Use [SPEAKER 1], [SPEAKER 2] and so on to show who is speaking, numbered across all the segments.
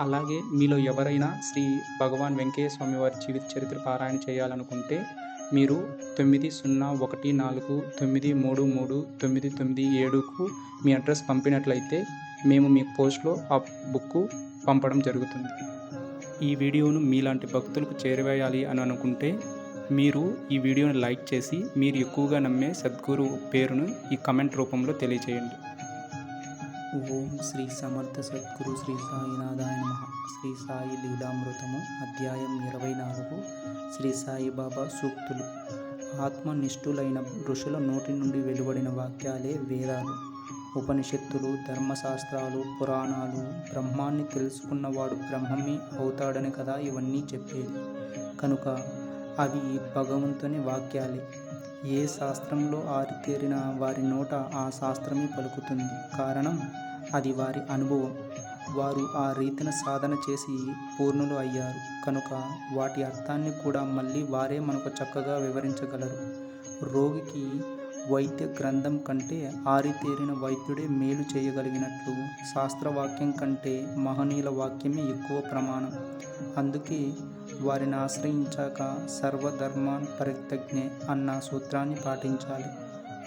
[SPEAKER 1] అలాగే మీలో ఎవరైనా శ్రీ భగవాన్ వెంకయ్య స్వామి వారి జీవిత చరిత్ర పారాయణ చేయాలనుకుంటే మీరు తొమ్మిది సున్నా ఒకటి నాలుగు తొమ్మిది మూడు మూడు తొమ్మిది తొమ్మిది ఏడుకు మీ అడ్రస్ పంపినట్లయితే మేము మీ పోస్ట్లో ఆ బుక్ పంపడం జరుగుతుంది. ఈ వీడియోను మీలాంటి భక్తులకు చేరవేయాలి అని అనుకుంటే మీరు ఈ వీడియోను లైక్ చేసి మీరు ఎక్కువగా నమ్మే సద్గురు పేరును ఈ కమెంట్ రూపంలో తెలియచేయండి. ఓం శ్రీ సమర్థ సద్గురు శ్రీ సాయినాథాయ నమ. శ్రీ సాయి లీలామృతము అధ్యాయం ఇరవై నాలుగు. శ్రీ సాయిబాబా సూక్తులు. ఆత్మనిష్ఠులైన ఋషుల నోటి నుండి వెలువడిన వాక్యాలే వేదాలు. ఉపనిషత్తులు ధర్మశాస్త్రాలు పురాణాలు బ్రహ్మాన్ని తెలుసుకున్నవాడు బ్రహ్మమే అవుతాడని కదా ఇవన్నీ చెప్పేది. కనుక అవి భగవంతుని వాక్యాలే. ఏ శాస్త్రంలో ఆరితేరిన వారి నోట ఆ శాస్త్రమే పలుకుతుంది. కారణం అది వారి అనుభవం. వారు ఆ రీతిన సాధన చేసి పూర్ణులు అయ్యారు. కనుక వాటి అర్థాన్ని కూడా మళ్ళీ వారే మనకు చక్కగా వివరించగలరు. రోగికి వైద్య గ్రంథం కంటే ఆరితేరిన వైద్యుడే మేలు చేయగలిగినట్లు శాస్త్రవాక్యం కంటే మహనీయుల వాక్యమే ఎక్కువ ప్రమాణం. అందుకే వారిని ఆశ్రయించాక సర్వధర్మాన్ పరిత్యజ్ఞే అన్న సూత్రాన్ని పాటించాలి.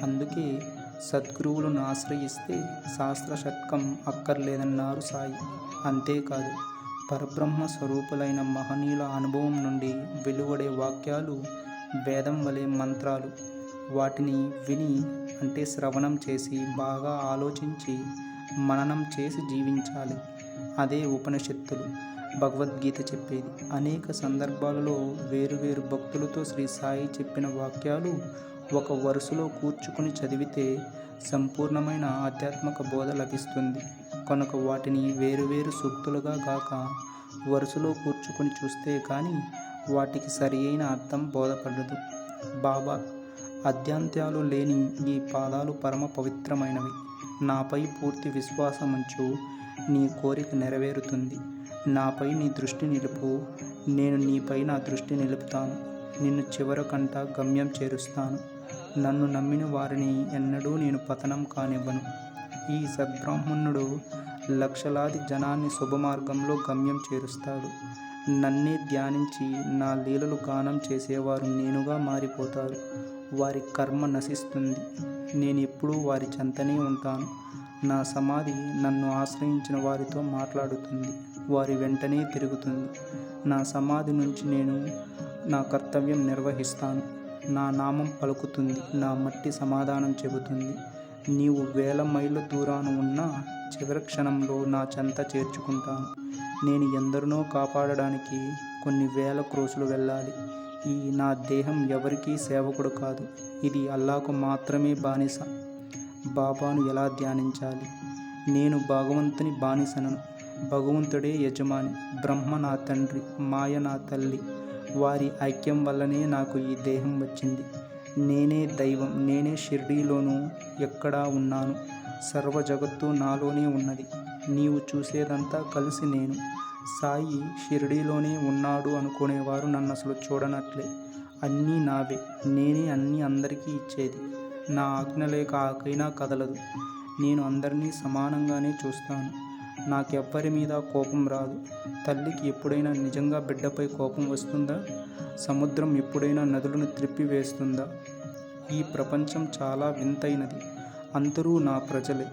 [SPEAKER 1] అందుకే సద్గురువులను ఆశ్రయిస్తే శాస్త్ర షట్కం అక్కర్లేదన్నారు సాయి. అంతేకాదు పరబ్రహ్మ స్వరూపులైన మహనీయుల అనుభవం నుండి వెలువడే వాక్యాలు వేదం వలె మంత్రాలు. వాటిని విని అంటే శ్రవణం చేసి బాగా ఆలోచించి మననం చేసి జీవించాలి. అదే ఉపనిషత్తులు. భగవద్గీత చెప్పేది. అనేక సందర్భాలలో వేరువేరు భక్తులతో శ్రీ సాయి చెప్పిన వాక్యాలు ఒక వరుసలో కూర్చుకుని చదివితే సంపూర్ణమైన ఆధ్యాత్మిక బోధ లభిస్తుంది. కనుక వాటిని వేరువేరు సూక్తులుగా కాక వరుసలో కూర్చుకొని చూస్తే కానీ వాటికి సరి అయిన అర్థం బోధపడదు. బాబా అద్యాంత్యాలు లేని ఈ పాదాలు పరమ పవిత్రమైనవి. నాపై పూర్తి విశ్వాసముంచు నీ కోరిక నెరవేరుతుంది. నాపై నీ దృష్టి నిలుపు. నేను నీపై నా దృష్టి నిలుపుతాను. నిన్ను చివరకంట గమ్యం చేరుస్తాను. నన్ను నమ్మిన వారిని ఎన్నడూ నేను పతనం కానివ్వను. ఈ సద్బ్రాహ్మణుడు లక్షలాది జనాన్ని శుభమార్గంలో గమ్యం చేరుస్తాడు. నన్నే ధ్యానించి నా లీలలు గానం చేసేవారు నేనుగా మారిపోతారు. వారి కర్మ నశిస్తుంది. నేను ఎప్పుడూ వారి చెంతనే ఉంటాను. నా సమాధి నన్ను ఆశ్రయించిన వారితో మాట్లాడుతుంది. వారి వెంటనే తిరుగుతుంది. నా సమాధి నుంచి నేను నా కర్తవ్యం నిర్వహిస్తాను. నా నామం పలుకుతుంది. నా మట్టి సమాధానం చెబుతుంది. నీవు వేల మైళ్ళ దూరాన ఉన్న చివరి క్షణంలో నా చెంత చేర్చుకుంటాను. నేను ఎందరినో కాపాడడానికి కొన్ని వేల క్రోసులు వెళ్ళాలి. ఈ నా దేహం ఎవరికీ సేవకుడు కాదు. ఇది అల్లాకు మాత్రమే బానిస. బాబాను ఎలా ధ్యానించాలి? నేను భగవంతుని బానిసనను. భగవంతుడే యజమాని బ్రహ్మ నా తండ్రి మాయ నా తల్లి. వారి ఐక్యం వల్లనే నాకు ఈ దేహం వచ్చింది. నేనే దైవం నేనే షిర్డీలోనూ ఎక్కడా ఉన్నాను. సర్వ జగత్తు నాలోనే ఉన్నది. నీవు చూసేదంతా కలిసి నేను. సాయి షిర్డీలోనే ఉన్నాడు అనుకునేవారు నన్ను అసలు చూడనట్లే. అన్నీ నావే. నేనే అన్నీ అందరికీ ఇచ్చేది. నా ఆజ్ఞ లేక ఆకైనా కదలదు. నేను అందరినీ సమానంగానే చూస్తాను. నాకెవ్వరి మీద కోపం రాదు. తల్లికి ఎప్పుడైనా నిజంగా బిడ్డపై కోపం వస్తుందా? సముద్రం ఎప్పుడైనా నదులను త్రిప్పివేస్తుందా? ఈ ప్రపంచం చాలా వింతైనది. అందరూ నా ప్రజలే.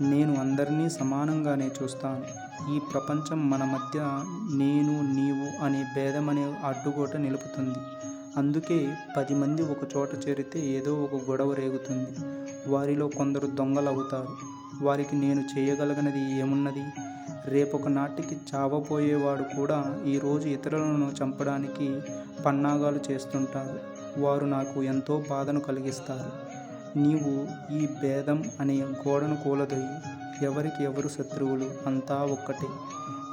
[SPEAKER 1] నేను అందరినీ సమానంగానే చూస్తాను. ఈ ప్రపంచం మన మధ్య నేను నీవు అనే భేదం అనే అడ్డుగోట నిలుపుతుంది. అందుకే పది మంది ఒక చోట చేరితే ఏదో ఒక గొడవ రేగుతుంది. వారిలో కొందరు దొంగలవుతారు. వారికి నేను చేయగలిగినది ఏమున్నది? రేపొక నాటికి చావబోయేవాడు కూడా ఈరోజు ఇతరులను చంపడానికి పన్నాగాలు చేస్తుంటారు. వారు నాకు ఎంతో బాధను కలిగిస్తారు. నీవు ఈ భేదం అనే గోడను కూలదొయ్యి. ఎవరికి ఎవరు శత్రువులు అంతా ఒక్కటే.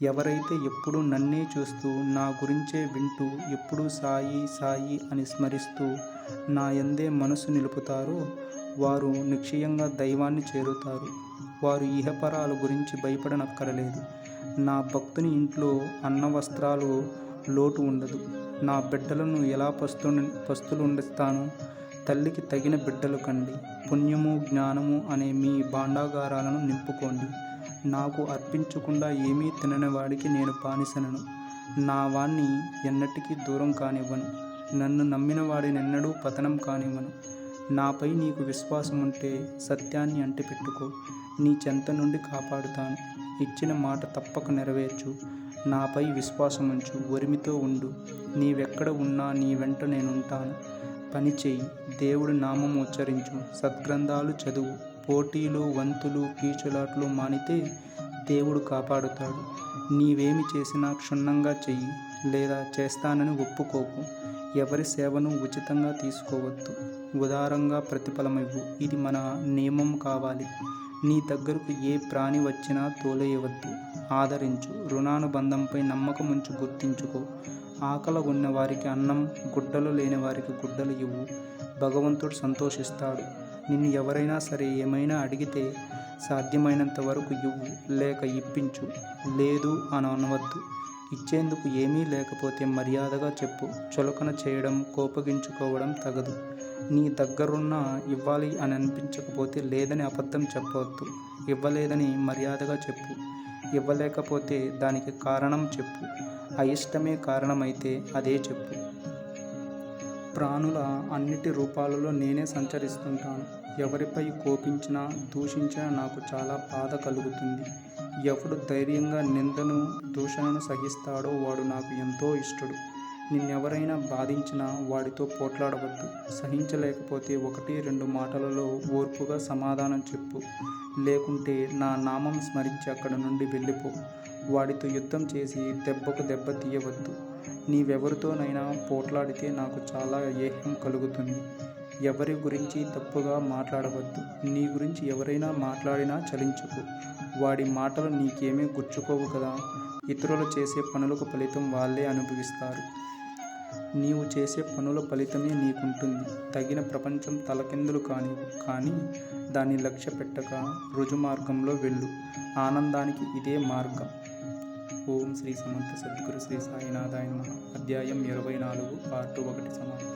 [SPEAKER 1] ఎవరైతే ఎప్పుడూ నన్నే చూస్తూ నా గురించే వింటూ ఎప్పుడూ సాయి సాయి అని స్మరిస్తూ నా ఎందే మనసు నిలుపుతారో వారు నిశ్చయంగా దైవాన్ని చేరుతారు. వారు ఇహపరాల గురించి భయపడనక్కరలేదు. నా భక్తుని ఇంట్లో అన్న వస్త్రాలు లోటు ఉండదు. నా బిడ్డలను ఎలా పస్తు పస్తులు ఉండిస్తాను తల్లికి తగిన బిడ్డలు కండి. పుణ్యము జ్ఞానము అనే మీ భాండాగారాలను నింపుకోండి. నాకు అర్పించకుండా ఏమీ తినని వాడికి నేను పానిసనను. నా వాణ్ణి ఎన్నటికీ దూరం కానివ్వను. నన్ను నమ్మిన వాడినెన్నడూ పతనం కానివ్వను. నాపై నీకు విశ్వాసం ఉంటే సత్యాన్ని అంటిపెట్టుకో. నీ చెంత నుండి కాపాడుతాను. ఇచ్చిన మాట తప్పక నెరవేర్చు. నాపై విశ్వాసం ఉంచు ఒరిమితో ఉండు. నీవెక్కడ ఉన్నా నీ వెంట నేనుంటాను. పని చేయి దేవుడి నామం ఉచ్చరించు. సద్గ్రంథాలు చదువు. పోటీలు వంతులు కీచులాట్లు మానితే దేవుడు కాపాడుతాడు. నీవేమి చేసినా క్షుణ్ణంగా చెయ్యి. లేదా చేస్తానని ఒప్పుకోకు. ఎవరి సేవను ఉచితంగా తీసుకోవద్దు. ఉదారంగా ప్రతిఫలమివ్వు. ఇది మన నియమం కావాలి. నీ దగ్గరకు ఏ ప్రాణి వచ్చినా తోలేయవద్దు. ఆదరించు. రుణానుబంధంపై నమ్మకం ఉంచి గుర్తించుకో. ఆకలి ఉన్న వారికి అన్నం గుడ్డలు లేని వారికి గుడ్డలు ఇవ్వు. భగవంతుడు సంతోషిస్తాడు. నిన్ను ఎవరైనా సరే ఏమైనా అడిగితే సాధ్యమైనంత వరకు ఇవ్వు లేక ఇప్పించు. లేదు అని అనవద్దు. ఇచ్చేందుకు ఏమీ లేకపోతే మర్యాదగా చెప్పు. చులకన చేయడం కోపగించుకోవడం తగదు. నీ దగ్గరున్న ఇవ్వాలి అని అనిపించకపోతే లేదని అబద్ధం చెప్పవద్దు. ఇవ్వలేదని మర్యాదగా చెప్పు. ఇవ్వలేకపోతే దానికి కారణం చెప్పు. అయిష్టమే కారణమైతే అదే చెప్పు. ప్రాణుల అన్నిటి రూపాలలో నేనే సంచరిస్తుంటాను. ఎవరిపై కోపించినా దూషించినా నాకు చాలా బాధ కలుగుతుంది. ఎవడు ధైర్యంగా నిందను దూషణను సహిస్తాడో వాడు నాకు ఎంతో ఇష్టడు. నిన్నెవరైనా బాధించినా వాడితో పోట్లాడవద్దు. సహించలేకపోతే ఒకటి రెండు మాటలలో ఓర్పుగా సమాధానం చెప్పు. లేకుంటే నా నామం స్మరించి అక్కడ నుండి వెళ్ళిపో. వాడితో యుద్ధం చేసి దెబ్బకు దెబ్బ తీయవద్దు. నీవెవరితోనైనా పోట్లాడితే నాకు చాలా ఏహ్యం కలుగుతుంది. ఎవరి గురించి తప్పుగా మాట్లాడవద్దు. నీ గురించి ఎవరైనా మాట్లాడినా చలించుకు. వాడి మాటలు నీకేమీ గుచ్చుకోవు కదా. ఇతరులు చేసే పనులకు ఫలితం వాళ్ళే అనుభవిస్తారు. నీవు చేసే పనుల ఫలితమే నీకుంటుంది. తగిన ప్రపంచం తలకిందులు కాని కానీ దాన్ని లక్ష్య పెట్టక రుజుమార్గంలో వెళ్ళు. ఆనందానికి ఇదే మార్గం. ఓం శ్రీ సమంత సద్గురు శ్రీ సాయినాథాయన అధ్యాయం ఇరవై నాలుగు పార్ట్ ఒకటి సమాప్తం.